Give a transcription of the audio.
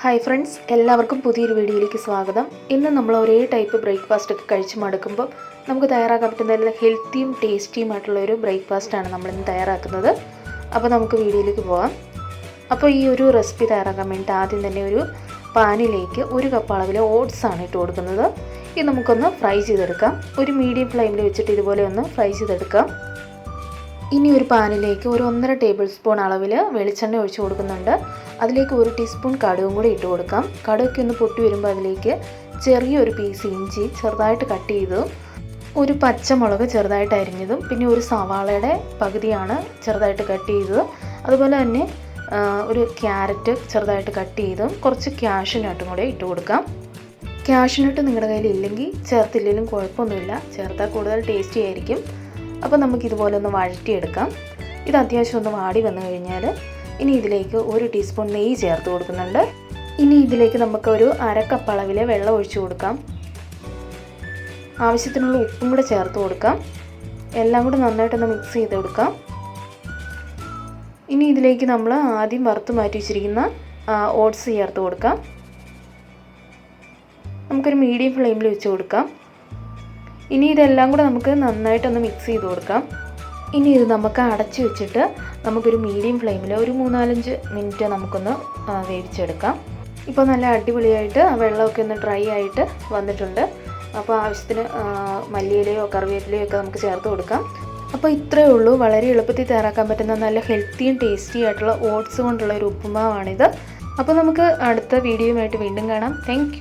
Hi friends എല്ലാവർക്കും പുതിയൊരു വീഡിയോയിലേക്ക് സ്വാഗതം. ഇന്ന് നമ്മൾ ഒരേ ടൈപ്പ് ബ്രേക്ക്ഫാസ്റ്റ് ഒക്കെ കഴിച്ച് മടുക്കുമ്പോൾ നമുക്ക് തയ്യാറാക്കാൻ പറ്റുന്ന നല്ല ഹെൽത്തിയും ടേസ്റ്റിയുമായിട്ടുള്ള ഒരു ബ്രേക്ക്ഫാസ്റ്റാണ് നമ്മളിന്ന് തയ്യാറാക്കുന്നത്. അപ്പോൾ നമുക്ക് വീഡിയോയിലേക്ക് പോകാം അപ്പോൾ ഈ ഒരു റെസിപ്പി തയ്യാറാക്കാൻ വേണ്ടിയിട്ട് ആദ്യം തന്നെ ഒരു പാനിലേക്ക് ഒരു കപ്പ് അളവിൽ ഓട്സ് ആണ് ഇട്ട് കൊടുക്കുന്നത്. ഇത് നമുക്കൊന്ന് ഫ്രൈ ചെയ്തെടുക്കാം. ഒരു മീഡിയം ഫ്ലെയിമിൽ വെച്ചിട്ട് ഇതുപോലെ ഒന്ന് ഫ്രൈ ചെയ്തെടുക്കാം. ഇനി ഒരു പാനിലേക്ക് ഒരു ഒന്നര ടേബിൾ സ്പൂൺ അളവിൽ വെളിച്ചെണ്ണ ഒഴിച്ചു കൊടുക്കുന്നുണ്ട്. അതിലേക്ക് ഒരു ടീസ്പൂൺ കടുകും കൂടി ഇട്ട് കൊടുക്കാം. കടുകൊക്കെ ഒന്ന് പൊട്ടി വരുമ്പോൾ അതിലേക്ക് ചെറിയൊരു പീസ് ഇഞ്ചി ചെറുതായിട്ട് കട്ട് ചെയ്തു. ഒരു പച്ചമുളക് ചെറുതായിട്ട് അരിഞ്ഞതും പിന്നെ ഒരു സവാളയുടെ പകുതിയാണ് ചെറുതായിട്ട് കട്ട് ചെയ്തത്. അതുപോലെ തന്നെ ഒരു ക്യാരറ്റ് ചെറുതായിട്ട് കട്ട് ചെയ്തും കുറച്ച് ക്യാഷിനട്ടും കൂടെ ഇട്ട് കൊടുക്കാം. ക്യാഷിനട്ട് നിങ്ങളുടെ കയ്യിൽ ഇല്ലെങ്കിൽ ചേർത്തില്ലെങ്കിലും കുഴപ്പമൊന്നുമില്ല. ചേർത്താൽ കൂടുതൽ ടേസ്റ്റി ആയിരിക്കും. അപ്പോൾ നമുക്ക് ഇതുപോലെ ഒന്ന് വഴറ്റിയെടുക്കാം. ഇത് അത്യാവശ്യം ഒന്ന് വാടി വന്നു കഴിഞ്ഞാൽ ഇനി ഇതിലേക്ക് ഒരു ടീസ്പൂൺ നെയ്യ് ചേർത്ത് കൊടുക്കുന്നുണ്ട്. ഇനി ഇതിലേക്ക് നമുക്ക് ഒരു അരക്കപ്പ് അളവിൽ വെള്ളം ഒഴിച്ചു കൊടുക്കാം. ആവശ്യത്തിനുള്ള ഉപ്പും കൂടെ ചേർത്ത് കൊടുക്കാം. എല്ലാം കൂടെ നന്നായിട്ടൊന്ന് മിക്സ് ചെയ്ത് കൊടുക്കാം. ഇനി ഇതിലേക്ക് നമ്മൾ ആദ്യം വറുത്ത് മാറ്റി വെച്ചിരിക്കുന്ന ഓട്സ് ചേർത്ത് കൊടുക്കാം. നമുക്കൊരു മീഡിയം ഫ്ലെയിമിൽ വെച്ച് കൊടുക്കാം. ഇനി ഇതെല്ലാം കൂടെ നമുക്ക് നന്നായിട്ടൊന്ന് മിക്സ് ചെയ്ത് കൊടുക്കാം. ഇനി ഇത് നമുക്ക് അടച്ച് വെച്ചിട്ട് നമുക്കൊരു മീഡിയം ഫ്ലെയിമിൽ ഒരു മൂന്നാലഞ്ച് മിനിറ്റ് നമുക്കൊന്ന് വേവിച്ചെടുക്കാം. ഇപ്പോൾ നല്ല അടിപൊളിയായിട്ട് വെള്ളമൊക്കെ ഒന്ന് ഡ്രൈ ആയിട്ട് വന്നിട്ടുണ്ട്. അപ്പോൾ ആവശ്യത്തിന് മല്ലിയിലയോ കറിവേപ്പിലയോ ഒക്കെ നമുക്ക് ചേർത്ത് കൊടുക്കാം. അപ്പോൾ ഇത്രയേ ഉള്ളൂ. വളരെ എളുപ്പത്തിൽ തയ്യാറാക്കാൻ പറ്റുന്ന നല്ല ഹെൽത്തിയും ടേസ്റ്റി ആയിട്ടുള്ള ഓട്സ് കൊണ്ടുള്ള ഒരു ഉപ്പുമാവാണിത്. അപ്പോൾ നമുക്ക് അടുത്ത വീഡിയോയുമായിട്ട് വീണ്ടും കാണാം. താങ്ക്